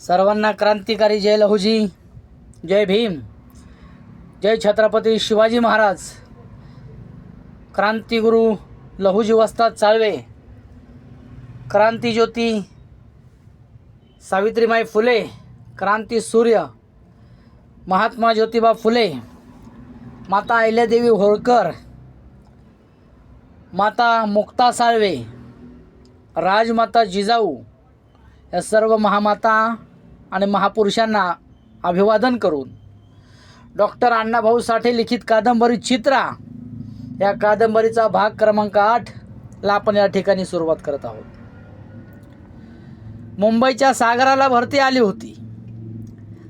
सर्वांना क्रांतिकारी जय लहुजी जय भीम जय छत्रपती शिवाजी महाराज. क्रांतिगुरु लहुजी वस्ताद चाळवे क्रांतीज्योती सावित्रीमाई फुले क्रांती सूर्य महात्मा ज्योतिबा फुले माता अहिल्यादेवी होळकर माता मुक्ता साळवे राजमाता जिजाऊ या सर्व महामाता आणि महापुरुषांना अभिवादन करून. डॉक्टर अण्णाभाऊ साठे लिखित कादंबरी चित्रा या कादंबरीचा भाग क्रमांक आठला आपण या ठिकाणी सुरुवात करत आहोत. मुंबईच्या सागराला भरती आली होती.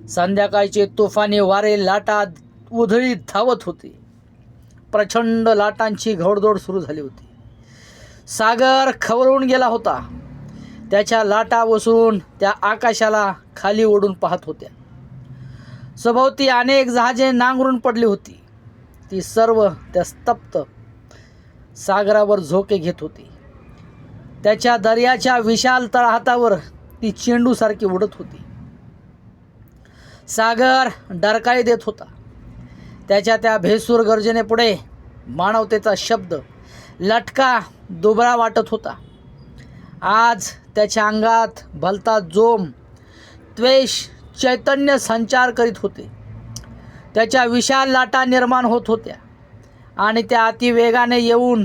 संध्याकाळचे तुफानी वारे लाटा उधळीत धावत होते. प्रचंड लाटांची घोडदौड सुरू झाली होती. सागर खवळून गेला होता. त्याच्या लाटा वसरून त्या आकाशाला खाली ओढून पाहत होत्या. सभोवती अनेक जहाजे नांगरून पडली होती. ती सर्व त्या स्तप्त सागरावर झोके घेत होती. त्याच्या दर्याच्या विशाल तळहातावर ती चेंडूसारखी उडत होती. सागर डरकाळी देत होता. त्याच्या त्या भेसूर गर्जनेपुढे मानवतेचा शब्द लटका दुबळा वाटत होता. आज त्याच्या अंगात भलता जोम त्वेष चैतन्य संचार करीत होते. त्याच्या विशाल लाटा निर्माण होत होत्या आणि त्या अतिवेगाने येऊन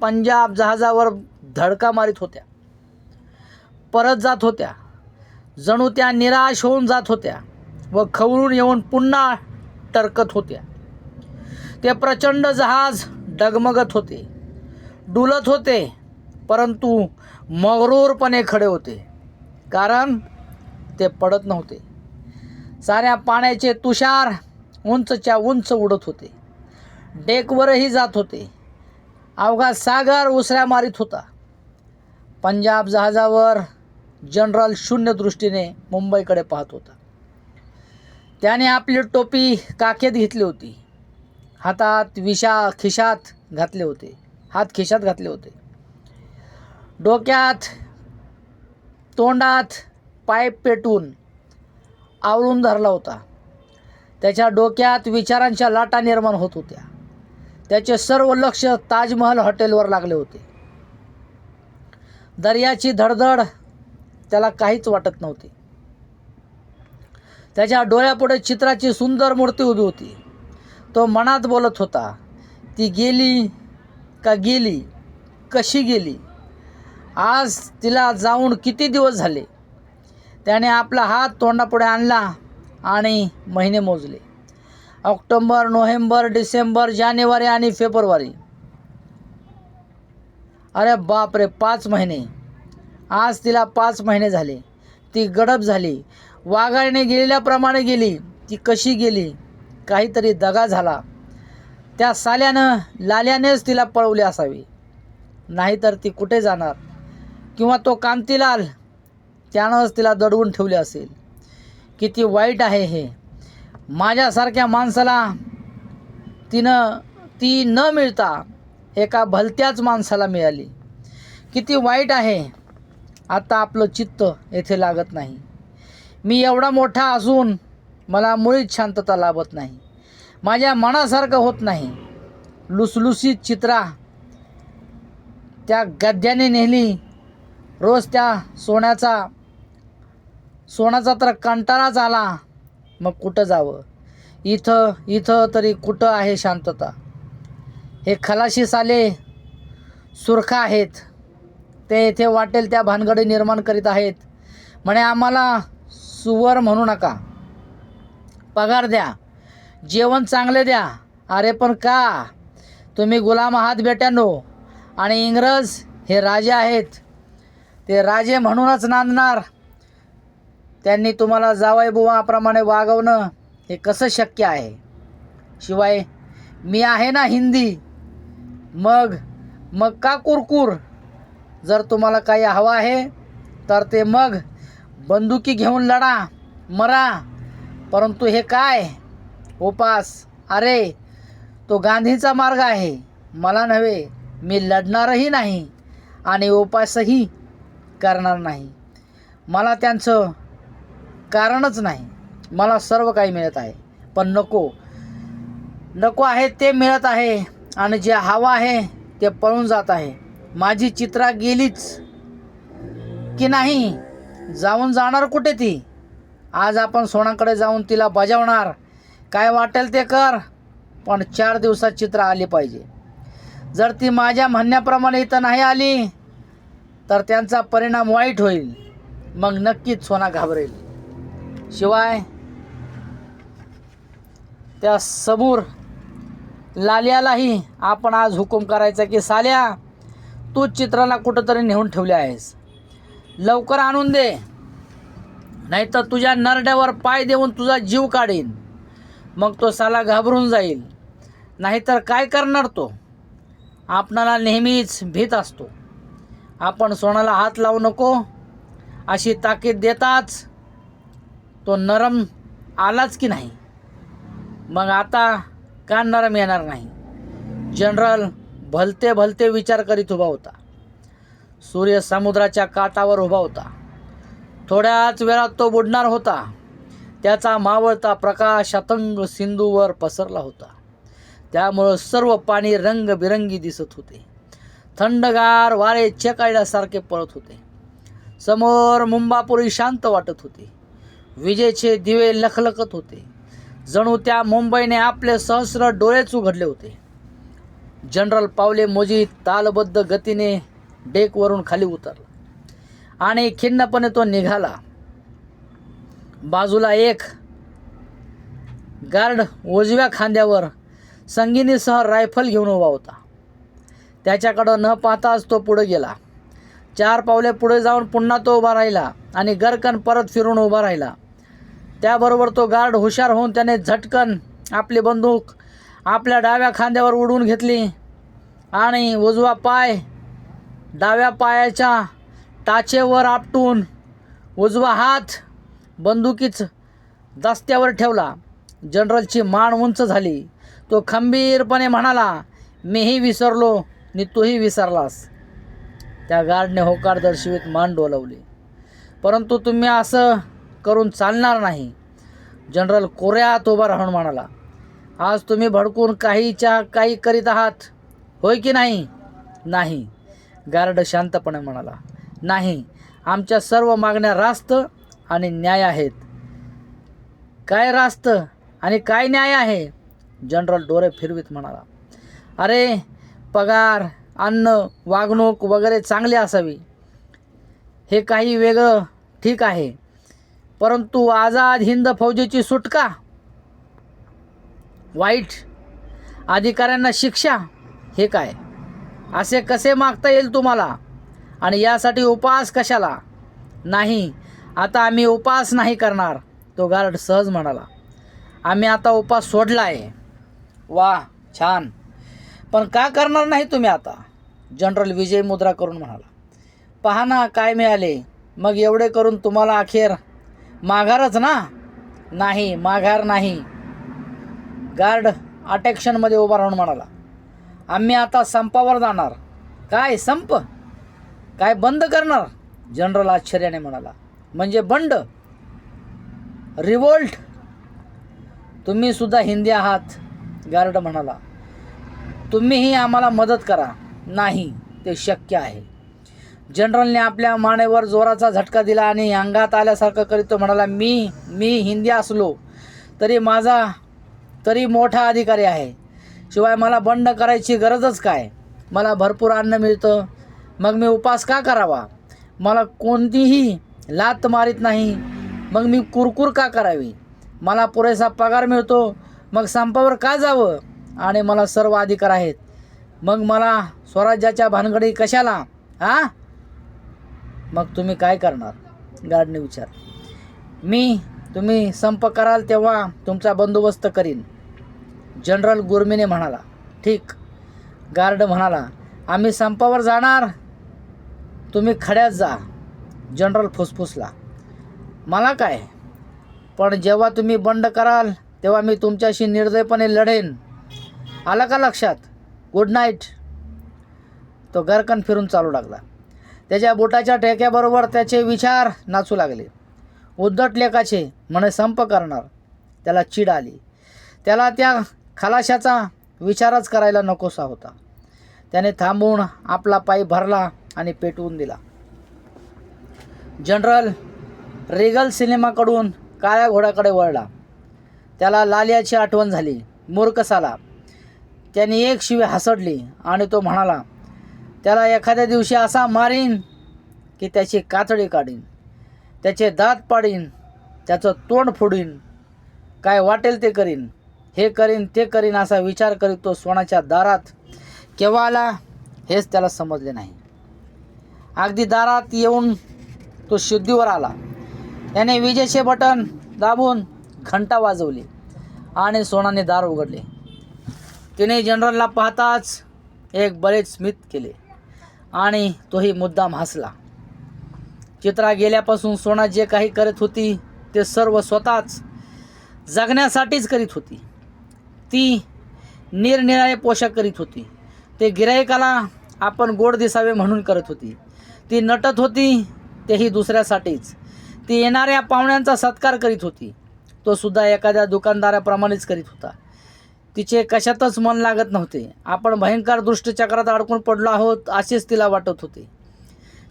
पंजाब जहाजावर धडका मारित होत्या. परत जात होत्या. जणू त्या निराश होऊन जात होत्या व खवळून येऊन पुन्हा टरकत होत्या. ते प्रचंड जहाज डगमगत होते. डुलत होते परंतु मगरूरपणे खडे होते. कारण ते पडत नव्हते. साऱ्या पाण्याचे तुषार उंचच्या उंच उडत होते. डेकवरही जात होते. अवघा सागर उसऱ्या मारित होता. पंजाब जहाजावर जनरल शून्य दृष्टीने मुंबईकडे पाहत होता. त्याने आपली टोपी काखेत घेतली होती. हातात विषा खिशात घातले होते. हात खिशात घातले होते. डोक्यात तोंडात पाईप पेटून आवळून धरला होता. त्याच्या डोक्यात विचारांच्या लाटा निर्माण होत होत्या. त्याचे सर्व लक्ष ताजमहल हॉटेलवर लागले होते. दर्याची धडधड त्याला काहीच वाटत नव्हती. त्याच्या डोळ्यापुढे चित्राची सुंदर मूर्ती उभी होती. तो मनात बोलत होता ती गेली का गेली? कशी गेली? आज तिला जाऊन किती दिवस झाले? त्याने आपला हात तोंडापुढे आणला आणि महिने मोजले. ऑक्टोंबर नोव्हेंबर डिसेंबर जानेवारी आणि फेब्रुवारी. अरे बाप रे पाच महिने. आज तिला पाच महिने झाले. ती गडप झाली. वाघाने गेलेल्याप्रमाणे गेली. ती कशी गेली? काहीतरी दगा झाला. त्या साल्यानं लाल्यानेच तिला पळवली असावी. नाहीतर ती कुठे जाणार? किंवा तो कांतीलाल त्यानंच तिला दडवून ठेवले असेल. किती वाईट आहे हे. माझ्यासारख्या माणसाला तिनं ती न मिळता एका भलत्याच माणसाला मिळाली. किती वाईट आहे. आता आपलं चित्त येथे लागत नाही. मी एवढा मोठा असून मला मुळीच शांतता लाभत नाही. माझ्या मनासारखं होत नाही. लुसलुसीत चित्रा त्या गद्याने नेली. रोज त्या सोन्याचा सोन्याचा तर कंटाळा आला मग कुठं जावं? इथं इथं तरी कुठं आहे शांतता? हे खलाशी साले सुरखा आहेत. ते येथे वाटेल त्या भानगडी निर्माण करीत आहेत. म्हणे आम्हाला सुवर म्हणू नका. पगार द्या. जेवण चांगले द्या. अरे पण का? तुम्ही गुलाम आहात बेट्यानो. आणि इंग्रज हे राजे आहेत. ते राजे म्हणूनच नांदणार. त्यांनी तुम्हाला जावई बुवाप्रमाणे वागवणं हे कसं शक्य आहे? शिवाय मी आहे ना हिंदी. मग मग का कुरकुर? जर तुम्हाला काही हवं आहे तर ते मग बंदुकी घेऊन लढा मरा. परंतु हे काय? उपास. अरे तो गांधीचा मार्ग आहे. मला नव्हे मी लढणारही नाही. आणि उपासही करणार नाही. मला त्यांचं कारणच नाही. मला सर्व काही मिळत आहे. पण नको. नको आहे ते मिळत आहे आणि जे हवं आहे ते पळून जात आहे. माझी चित्रा गेलीच की नाही? जाऊन जाणार कुठे ती? आज आपण सोनाकडे जाऊन तिला बजावणार. काय वाटेल ते कर. पण चार दिवसात चित्र आली पाहिजे. जर ती माझ्या म्हणण्याप्रमाणे इथं नाही आली तर त्यांचा परिणाम वाईट होईल. मग नक्कीच सोना घाबरेल. शिवाय त्या समोर लाल्यालाही आपण आज हुकूम करायचा की साल्या तू चित्राला कुठंतरी नेऊन ठेवले आहेस. लवकर आणून दे. नाहीतर तुझ्या नरड्यावर पाय देऊन तुझा जीव काढीन. मग तो साला घाबरून जाईल. नाहीतर काय करणार तो? आपणाला नेहमीच भीत असतो. आपण सोनाला हात लावू नको. अशी ताकीद देताच तो नरम आलाच की नाही. मग आता का नरम येणार नाही? जनरल भलते भलते विचार करीत उभा होता. सूर्य समुद्राच्या काठावर उभा होता. थोड्याच वेळात तो बुडणार होता. त्याचा मावळता प्रकाश अतंग सिंधूवर पसरला होता. त्यामुळं सर्व पाणी रंगबिरंगी दिसत होते. थंडगार वारे चेकाळल्यासारखे पळत होते. समोर मुंबापुरी शांत वाटत होती. विजेचे दिवे लखलखत होते. जणू त्या मुंबईने आपले सहस्र डोळेच उघडले होते. जनरल पावले मोजी तालबद्ध गतीने डेकवरून खाली उतरला. आणि खिन्नपणे तो निघाला. बाजूला एक गार्ड उजव्या खांद्यावर संगिनीसह रायफल घेऊन उभा होता. त्याच्याकडं न पाहताच तो पुढे गेला. चार पावले पुढे जाऊन पुन्हा तो उभा राहिला आणि गरकन परत फिरून उभा राहिला. त्याबरोबर तो गार्ड हुशार होऊन त्याने झटकन आपली बंदूक आपल्या डाव्या खांद्यावर उडवून घेतली आणि उजवा पाय डाव्या पायाच्या टाचेवर आपटून उजवा हात बंदुकीच दस्त्यावर ठेवला. जनरलची मान उंच झाली. तो खंबीरपणे म्हणाला मीही विसरलो. नि तोही विसरलास. त्या गार्डने होकार दर्शवित मान डोलवली. परंतु तुम्ही असं करून चालणार नाही. जनरल कोऱ्यात उभा राहून म्हणाला आज तुम्ही भडकून काहीच्या काही करीत आहात? होय की नाही? नाही गार्ड शांतपणे म्हणाला. नाही आमच्या सर्व मागण्या रास्त आणि न्याय आहेत. काय रास्त आणि काय न्याय आहे? जनरल डोरे फिरवीत म्हणाला. अरे पगार अन्न वागणूक वगैरे चांगली असावी. हे काही वेगळं ठीक आहे. परंतु आझाद हिंद फौजेची सुटका वाईट अधिकाऱ्यांना शिक्षा हे काय? असे कसे मागता येईल तुम्हाला? आणि यासाठी उपास कशाला? नाही आता आम्ही उपास नाही करणार तो गार्ड सहज म्हणाला. आम्ही आता उपास सोडला आहे वा छान. पण का करणार नाही तुम्ही आता? जनरल विजय मुद्रा करून म्हणाला. पहा ना काय मिळाले. मग एवढे करून तुम्हाला अखेर माघारच ना? नाही माघार नाही. गार्ड अटॅक्शनमध्ये उभा राहून म्हणाला. आम्ही आता संपावर जाणार. काय संप? काय बंद करणार? जनरल आश्चर्याने म्हणाला. म्हणजे बंड? रिवोल्ट तुम्ही सुद्धा हिंदी आहात गार्ड म्हणाला. तुम्हीही आम्हाला मदत करा. नाही ते शक्य आहे. जनरलने आपल्या मानेवर जोराचा झटका दिला आणि अंगात आल्यासारखं करीत तो म्हणाला मी मी हिंदी असलो तरी माझा तरी मोठा अधिकारी आहे. शिवाय मला बंड करायची गरजच काय? मला भरपूर अन्न मिळतं. मग मी उपास का करावा? मला कोणतीही लात मारीत नाही. मग मी कुरकुर का करावी? मला पुरेसा पगार मिळतो. मग संपावर का जावं? आणि मला सर्व अधिकार आहेत. मग मला स्वराज्याच्या भानगडी कशाला? हा मग तुम्ही काय करणार? गार्डने विचार. मी तुम्ही संप कराल तेव्हा तुमचा बंदोबस्त करीन. जनरल गुरमीने म्हणाला. ठीक. गार्ड म्हणाला. आम्ही संपावर जाणार. तुम्ही खड्यात जा. जनरल फुसफुसला. मला काय? पण जेव्हा तुम्ही बंड कराल तेव्हा मी तुमच्याशी निर्दयपणे लढेन. आलं का लक्षात? गुड नाईट तो गरकन फिरून चालू लागला. त्याच्या बोटाच्या टेक्याबरोबर त्याचे विचार नाचू लागले. उद्धट लेखाचे म्हणे संप करणार. त्याला चीड आली. त्याला त्या खलाशाचा विचारच करायला नकोसा होता. त्याने थांबून आपला पाय भरला आणि पेटवून दिला. जनरल रिगल सिनेमाकडून काळ्या घोड्याकडे वळला. त्याला लालियाची आठवण झाली. मूर्खसाला त्याने एक शिवे हसडली आणि तो म्हणाला त्याला एखाद्या दिवशी असा मारीन की त्याची कातडी काढीन त्याचे दात पाडीन त्याचं तोंड फोडीन काय वाटेल ते करीन हे करीन ते करीन असा विचार करीत तो सोनाच्या दारात केव्हा आला हेच त्याला समजले नाही. अगदी दारात येऊन तो शुद्धीवर आला. त्याने विजेचे बटन दाबून घंटा वाजवली आणि सोनाने दार उघडले. तिने जनरलला पाहताच एक बरेच स्मित केले आणि तोही मुद्दाम हसला. चित्रा गेल्यापासून सोना जे काही करत होती ते सर्व स्वतःच जगण्यासाठीच करीत होती. ती निरनिराळे पोशाख करीत होती. ते गिरायकाला आपण गोड दिसावे म्हणून करत होती. ती नटत होती तेही दुसऱ्यासाठीच. ती येणाऱ्या पाहुण्यांचा सत्कार करीत होती. तो सुद्धा एखाद्या दुकानदाराप्रमाणेच करीत होता. तिचे कशातच मन लागत नव्हते. आपण भयंकर दृष्टचक्रात अडकून पडलो आहोत असेच तिला वाटत होते.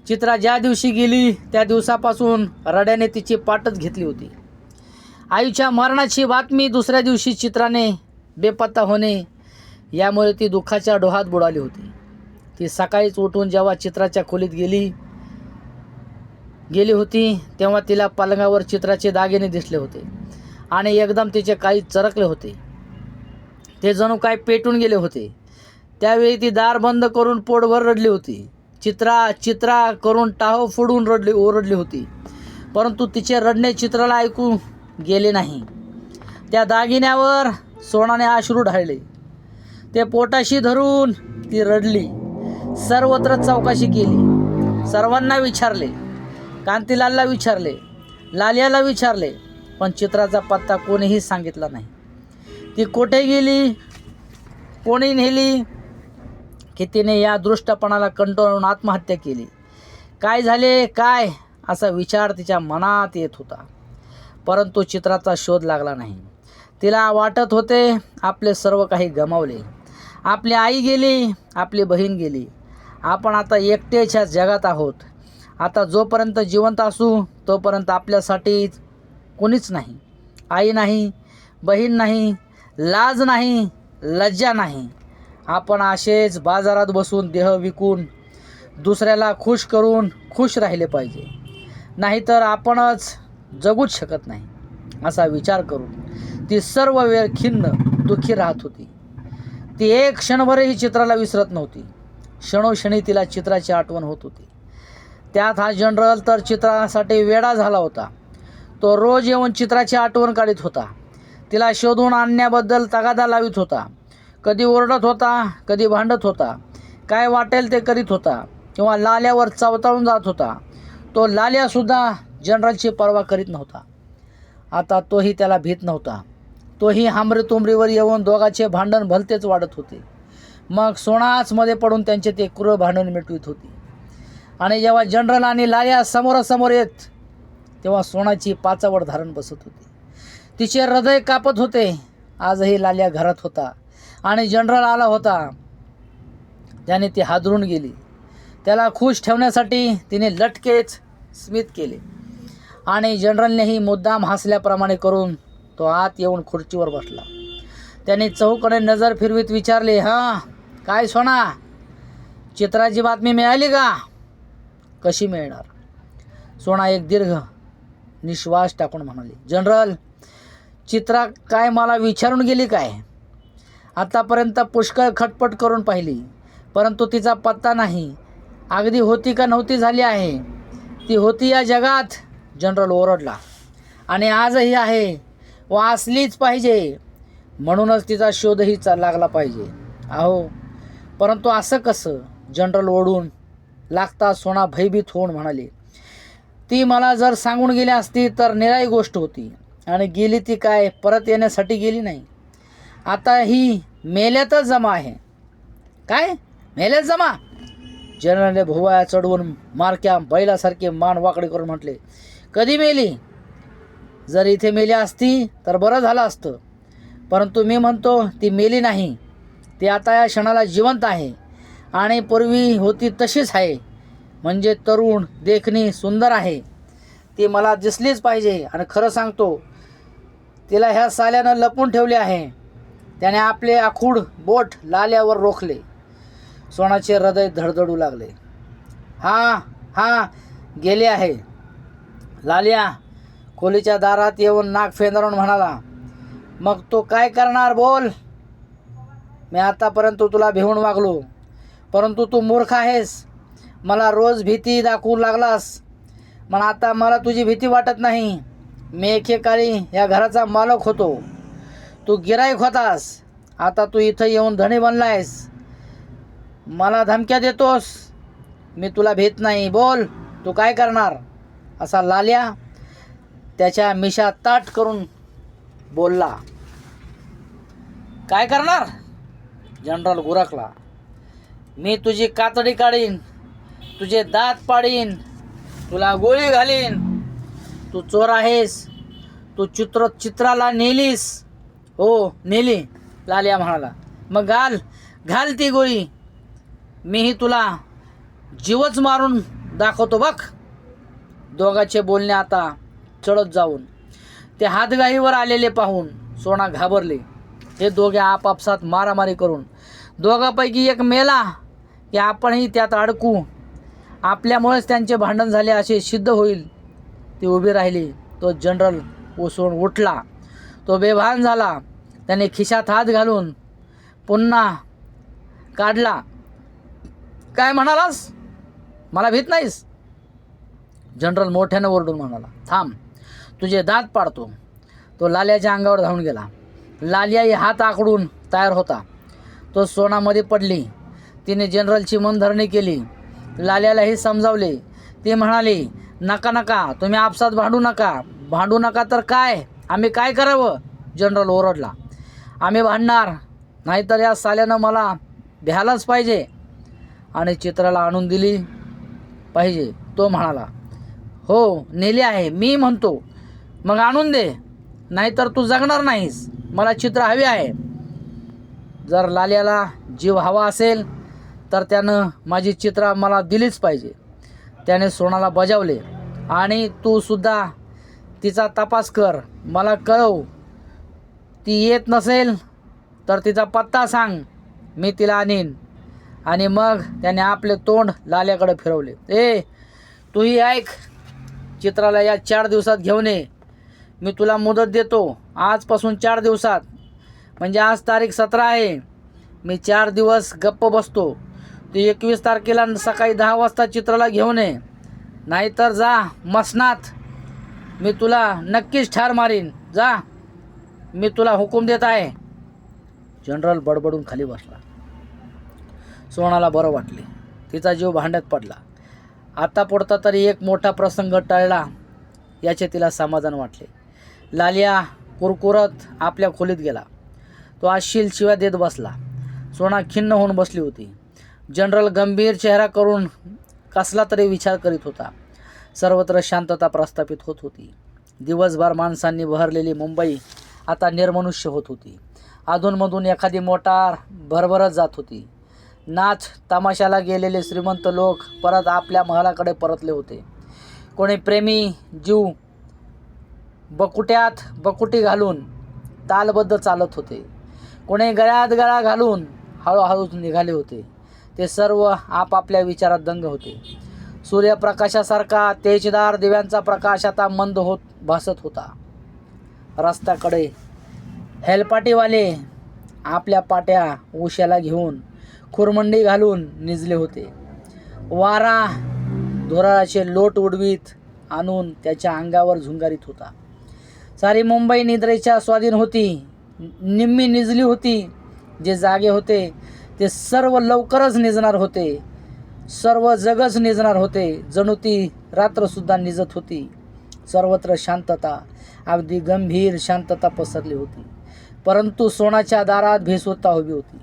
चित्रा ज्या दिवशी गेली त्या दिवसापासून रड्याने तिची पाटच घेतली होती. आईच्या मरणाची बातमी दुसऱ्या दिवशी चित्राने बेपत्ता होणे यामुळे ती दुःखाच्या डोहात बुडाली होती. ती सकाळीच उठून जेव्हा चित्राच्या खोलीत गेली गेली होती तेव्हा तिला पलंगावर चित्राचे दागिने दिसले होते. आणि एकदम तिचे काही चरकले होते. ते जणू काय पेटून गेले होते. त्यावेळी ती दार बंद करून पोटभर रडली होती. चित्रा चित्रा करून टाहो फोडून रडली ओरडली होती. परंतु तिचे रडणे चित्राला ऐकू गेले नाही. त्या दागिन्यावर सोनाने आश्रू ढाळले. ते पोटाशी धरून ती रडली. सर्वत्र चौकशी केली. सर्वांना विचारले. कांतीलालला विचारले. लालियाला विचारले. पण चित्राचा पत्ता कोणीही सांगितला नाही. ती कुठे गेली? कोणी नेली? की तिने या दृष्टपणाला कंटाळून आत्महत्या केली? काय झाले? काय? असा विचार तिच्या मनात येत होता. परंतु चित्राचा शोध लागला नाही. तिला वाटत होते आपले सर्व काही गमावले. आपली आई गेली आपली बहीण गेली. आपण आता एकटेच्या जगात आहोत. आता जोपर्यंत जिवंत असू तोपर्यंत आपल्यासाठी कोणीच नाही. आई नाही बहीण नाही लाज नाही लज्जा नाही. आपण असेच बाजारात बसून देह विकून दुसऱ्याला खुश करून खुश राहिले पाहिजे. नाहीतर आपणच जगूच शकत नाही असा विचार करून ती सर्व वेळ खिन्न दुःखी राहत होती. ती एक क्षणभरही चित्राला विसरत नव्हती. क्षणोक्षणी तिला चित्राची आठवण होत होती. त्यात हा जनरल तर चित्रासाठी वेडा झाला होता. तो रोज येऊन चित्राची आठवण काढत होता. तिला शोधून आणण्याबद्दल तगादा लावित होता. कधी ओरडत होता कधी भांडत होता. काय वाटेल ते करीत होता किंवा लाल्यावर चवताळून जात होता. तो लाल्यासुद्धा जनरलची पर्वा करीत नव्हता. आता तोही त्याला भीत नव्हता. तोही हांबरे तुंबरीवर येऊन दोघांचे भांडण भलतेच वाढत होते. मग सोनाचमध्ये पडून त्यांचे ते क्रूर भांडण मिटवीत होती. आणि जेव्हा जनरल आणि लाल्या समोरासमोर येत तेव्हा सोनाची पाचावर धारण बसत होती. तिचे हृदय कापत होते. आजही लाल्या घरात होता आणि जनरल आला होता. ज्याने ती हादरून गेली. त्याला खुश ठेवण्यासाठी तिने लटकेच स्मित केले. आणि जनरलनेही मुद्दाम हसल्याप्रमाणे करून तो आत येऊन खुर्चीवर बसला. त्याने चौकडे नजर फिरवीत विचारले हां काय सोना? चित्राची बातमी मिळाली का? कशी मिळणार? सोना एक दीर्घ निश्वास टाकून म्हणाली जनरल चित्रा काय मला विचारून गेली काय? आतापर्यंत पुष्कळ खटपट करून पाहिली परंतु तिचा पत्ता नाही. अगदी होती का नव्हती झाली आहे. ती होती या जगात जनरल ओरडला. आणि आजही आहे. व असलीच पाहिजे. म्हणूनच तिचा शोधही चा लागला पाहिजे. अहो परंतु असं कसं? जनरल ओढून लागता सोना भयभीत होऊन म्हणाले ती मला जर सांगून गेली असती तर निराळी गोष्ट होती. आणि गेली ती काय? परत येण्यासाठी गेली नाही. आता ही मेल्यातच जमा आहे. काय? मेल्यात जमा. जनरलने भुवाया चढवून मारक्या बैलासारखे मान वाकडे करून म्हटले कधी मेली? जर इथे मेली असती तर बरं झालं असतं. परंतु मी म्हणतो ती मेली नाही. ती आता या क्षणाला जिवंत आहे आणि पूर्वी होती तशीच आहे. म्हणजे तरुण देखणी सुंदर आहे. ती मला दिसलीच पाहिजे आणि खरं सांगतो तिला ह्या साल्यानं लपून ठेवले आहे. त्याने आपले आखूड बोट लाल्यावर रोखले. सोनाचे हृदय धडधडू लागले. हा हा गेले आहे. लाल्या खोलीच्या दारात येऊन नाक फेंदरून म्हणाला मग तो काय करणार बोल? मी आतापर्यंत तुला भिवून वागलो. परंतु तू मूर्ख आहेस. मला रोज भीती दाखवू लागलास. मग आता मला तुझी भीती वाटत नाही. मी एकेकाळी या घराचा मालक होतो. तू गिराईक होतास. आता तू इथं येऊन धणी बनलायस. मला धमक्या देतोस. मी तुला भीत नाही. बोल तू काय करणार? असा लाल्या त्याच्या मिशा ताट करून बोलला. काय करणार? जनरल गुरकला. मी तुझी कातडी काढीन. तुझे दात पाडीन. तुला गोळी घालीन. तू चोर आहेस. तू चित्र चित्राला नेलीस. हो नेली. लालिया म्हणाला. मग घाल. घाल ती गोळी. मीही तुला जीवच मारून दाखवतो बघ. दोघाचे बोलणे आता चढत जाऊन. ते हातगाईवर आलेले पाहून सोना घाबरले. हे दोघे आपापसात मारामारी करून. दोघापैकी एक मेला की आपणही त्यात अडकू. आपल्यामुळेच त्यांचे भांडण झाले असे सिद्ध होईल. ती उभी राहिली. तो जनरल ओसवून उठला. तो बेभान झाला. त्याने खिशात हात घालून पुन्हा काढला. काय म्हणालास? मला भीत नाहीस. जनरल मोठ्यानं ओरडून म्हणाला थांब तुझे दात पाडतो. तो लाल्याच्या अंगावर धावून गेला. लालियाही हात आकडून तयार होता. तो सोनामध्ये पडली. तिने जनरलची मनधरणी केली. लाल्यालाही समजावले. ती म्हणाली नका नका तुम्ही आपसात भांडू नका. भांडू नका तर काय? आम्ही काय करावं? जनरल ओरडला. आम्ही भांडणार नाहीतर या साल्यानं मला भ्यायलाच पाहिजे. आणि चित्राला आणून दिली पाहिजे तो म्हणाला. हो नेली आहे मी म्हणतो. मग आणून दे नाहीतर तू जगणार नाहीस. मला चित्र हवे आहे. जर लाल्याला जीव हवा असेल तर त्यानं माझी चित्र मला दिलीच पाहिजे. त्याने सोनाला बजावले. आणि तू सुद्धा तिचा तपास कर. मला कळव. ती येत नसेल तर तिचा पत्ता सांग. मी तिला आणीन. आणि मग त्याने आपले तोंड लाल्याकडे फिरवले. ए तूही ऐक. चित्राला या चार दिवसात घेऊन ये. मी तुला मुदत देतो. आजपासून चार दिवसात. म्हणजे आज तारीख सतरा आहे. मी चार दिवस गप्प बसतो. तू एकवीस तारखेला सकाळी दहा वाजता चित्राला घेऊन ये. नाहीतर जा मसनात. मी तुला नक्कीच ठार मारीन. जा. मी तुला हुकूम देत आहे. जनरल बडबडून खाली बसला. सोनाला बरं वाटले. तिचा जीव भांड्यात पडला. आता पुढता तरी एक मोठा प्रसंग टळला याचे तिला समाधान वाटले. लालिया कुरकुरत आपल्या खोलीत गेला. तो आशील शिवाय देत बसला. सोना खिन्न होऊन बसली होती. जनरल गंभीर चेहरा करून कसला तरी विचार करीत होता. सर्वत्र शांतता प्रस्थापित होत होती. दिवसभर माणसांनी बहरलेली मुंबई आता निर्मनुष्य होत होती. अधूनमधून एखादी मोटार भरभरत जात होती. नाच तमाशाला गेलेले श्रीमंत लोक परत आपल्या महालाकडे परतले होते. कोणी प्रेमी जीव बकुट्यात बकुटी घालून तालबद्ध चालत होते. कोणी गळ्यात गळा घालून हळूहळू निघाले होते. ते सर्व आपापल्या विचारात दंग होते. सूर्यप्रकाशासारखा तेजदार दिव्यांचा प्रकाश आता मंद होत भासत होता. रस्त्याकडे हेलपाटीवाले आपल्या पाट्या उशाला घेऊन खुरमंडी घालून निजले होते. वारा धुराळाचे लोट उडवीत आणून त्याच्या अंगावर झुंगारीत होता. सारी मुंबई निद्रेच्या स्वाधीन होती. निम्मी निजली होती. जे जागे होते ते सर्व लवकरच निजणार होते. सर्व जगच निजणार होते. जणू ती रात्रसुद्धा निजत होती. सर्वत्र शांतता अगदी गंभीर शांतता पसरली होती. परंतु सोनाच्या दारात भेसवता उभी होती.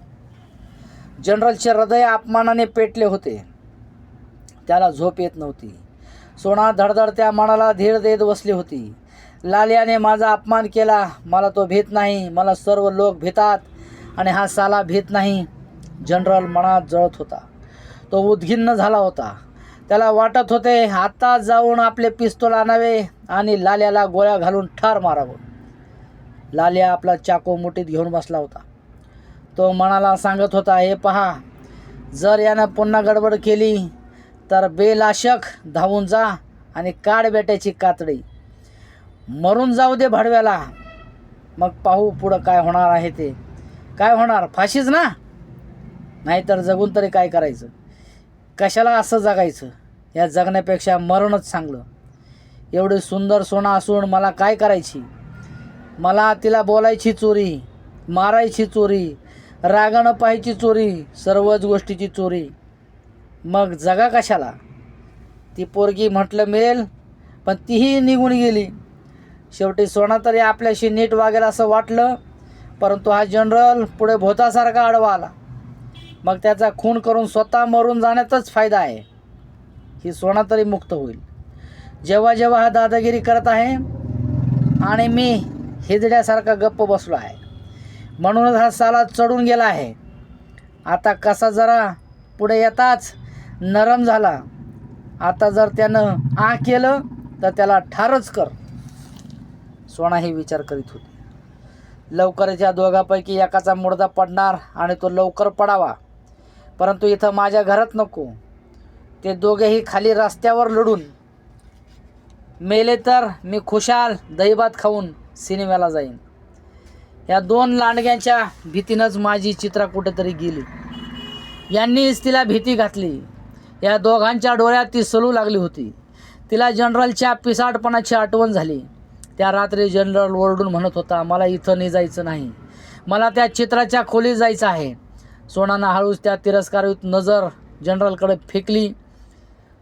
जनरलचे हृदय अपमानाने पेटले होते. त्याला झोप येत नव्हती. सोना धडधडत्या मनाला धीर देत बसली होती. लाल्याने माझा अपमान केला. मला तो भीत नाही. मला सर्व लोक भीतात. आणि हा साला भीत नाही. जनरल मनात जळत होता. तो उद्गिन्न झाला होता. त्याला वाटत होते आता जाऊन आपले पिस्तूल आणावे आणि लाल्याला गोळ्या घालून ठार मारावं. लाल्या आपला चाकू मुठीत घेऊन बसला होता. तो मनाला सांगत होता हे पहा जर यानं पुन्हा गडबड केली तर बेलाशक धावून जा आणि काढ बेट्याची कातडी. मरून जाऊ दे भाडव्याला. मग पाहू पुढं काय होणार आहे ते. काय होणार? फाशीच ना? नाहीतर जगून तरी काय करायचं? कशाला असं जगायचं? या जगण्यापेक्षा मरणच चांगलं. एवढी सुंदर सोना असून मला काय करायची? मला तिला बोलायची चोरी मारायची चोरी रागानं पाहायची चोरी सर्वच गोष्टीची चोरी. मग जगा कशाला? ती पोरगी म्हटलं मिळेल पण तीही निघून गेली. शेवटी सोना तरी आपल्याशी नीट वागेल असं वाटलं परंतु हा जनरल पुढे भोतासारखा आडवा आला. मग त्याचा खून करून स्वतः मरून जाण्याचाच फायदा आहे. ही सोना तरी मुक्त होईल. जेव्हा जेव्हा हा दादागिरी करत आहे आणि मी हिजड्यासारखा गप्प बसलो आहे. म्हणूनच हा साला चढून गेला आहे. आता कसा जरा पुढे येताच नरम झाला. आता जर त्यानं आ केलं तर त्याला ठारच कर. सोना हे विचार करीत होती. लवकरच या दोघांपैकी एकाचा मुडदा पडणार आणि तो लवकर पडावा परंतु इथं माझ्या घरात नको. ते दोघेही खाली रस्त्यावर लढून. मेले तर मी खुशाल दहीभात खाऊन सिनेमाला जाईन. या दोन लांडग्यांच्या भीतीनंच माझी चित्रा कुठेतरी गेली. यांनीच तिला भीती घातली. या दोघांच्या डोळ्यात ती सलू लागली होती. तिला जनरलच्या पिसाटपणाची आठवण झाली. त्या रात्री जनरल ओरडून म्हणत होता मला इथं नाही जायचं नाही. मला त्या चित्राच्या खोलीत जायचं आहे. सोनानं हळूच त्या तिरस्कारित नजर जनरलकडे फेकली.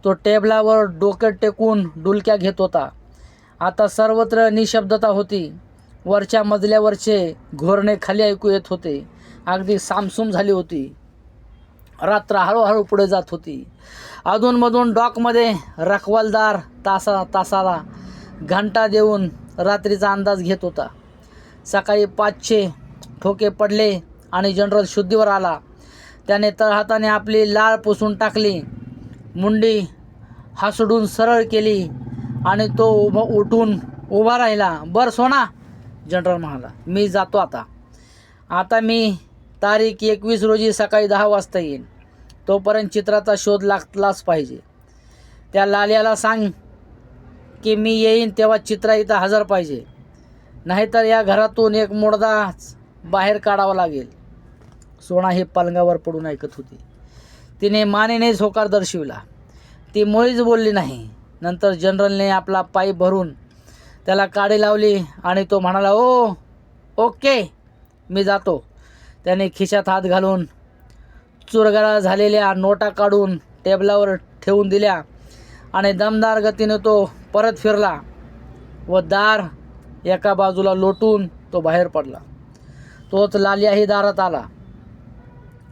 तो टेबलावर डोकं टेकून डुलक्या घेत होता. आता सर्वत्र निशब्दता होती. वरच्या मजल्यावरचे घोरणे खाली ऐकू येत होते. अगदी सामसूम झाली होती. रात्र हळूहळू पुढे जात होती. अधूनमधून डॉकमध्ये रखवालदार तासा तासाला घंटा देऊन रात्रीचा अंदाज घेत होता. सकाळी पाचशे ठोके पडले. आणि जनरल शुद्धीवर आला. त्याने तळहाताने आपली लाळ पुसून टाकली. मुंडी हासडून सरळ केली आणि तो उभा उठून उभा राहिला. बर सोना जनरल म्हणाला मी जातो आता. आता मी तारीख एकवीस रोजी सकाळी दहा वाजता येईन. तोपर्यंत चित्राचा शोध लागलाच पाहिजे. त्या लाल्याला सांग की मी येईन तेव्हा चित्रा इथं हजर पाहिजे. नाहीतर या घरातून एक मुडदाच बाहेर काढावा लागेल. सोना हे पलंगावर पडून ऐकत होती. तिने मानेने होकार दर्शविला. ती मुळीच बोलली नाही. नंतर जनरलने आपला पाईप भरून त्याला काडी लावली आणि तो म्हणाला ओ ओके मी जातो. त्याने खिशात हात घालून चुरगळा झालेल्या नोटा काढून टेबलावर ठेवून दिल्या आणि दमदार गतीने तो परत फिरला व दार एका बाजूला लोटून तो बाहेर पडला. तोच लालियाही दारात आला.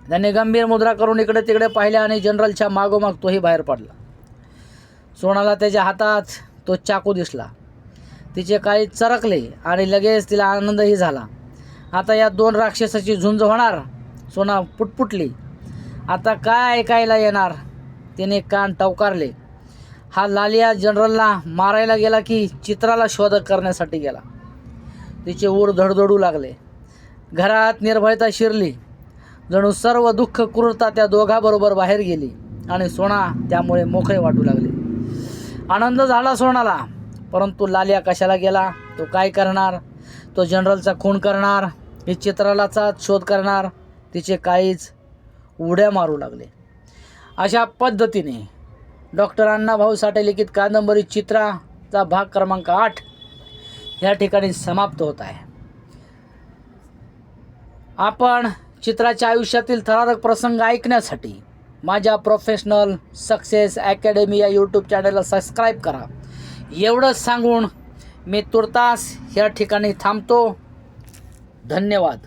त्याने गंभीर मुद्रा करून इकडे तिकडे पाहिले आणि जनरलच्या मागोमाग तोही बाहेर पडला. सोनाला त्याच्या हातात तो चाकू दिसला. तिचे काही चरकले आणि लगेच तिला आनंदही झाला. आता या दोन राक्षसाची झुंज होणार? सोना पुटपुटली. आता काय ऐकायला येणार? तिने कान टवकारले. हा लालिया जनरलला मारायला गेला की चित्राला शोधक करण्यासाठी गेला. तिचे ऊर धडधडू लागले. घरात निर्भयता शिरली. जणू सर्व दुःख क्रूरता त्या दोघाबरोबर बाहेर गेली आणि सोना त्यामुळे मोकळे वाटू लागले. आनंद झाला सोनाला परंतु लालिया कशाला गेला? तो काय करणार? तो जनरलचा खून करणार? ही चित्रालाचा शोध करणार? तिचे काहीच उड्या मारू लागले. अशा पद्धतीने डॉक्टर अण्णाभाऊ साठे लिखित कादंबरी चित्राचा भाग क्रमांक आठ ह्या ठिकाणी समाप्त होत आहे. आपण चित्राच्या आयुष्यातील थरारक प्रसंग ऐकण्यासाठी माझ्या प्रोफेशनल सक्सेस अकॅडमी या यूट्यूब चॅनलला सबस्क्राईब करा. एवढंच सांगून मी तुर्तास या ठिकाणी थांबतो. धन्यवाद.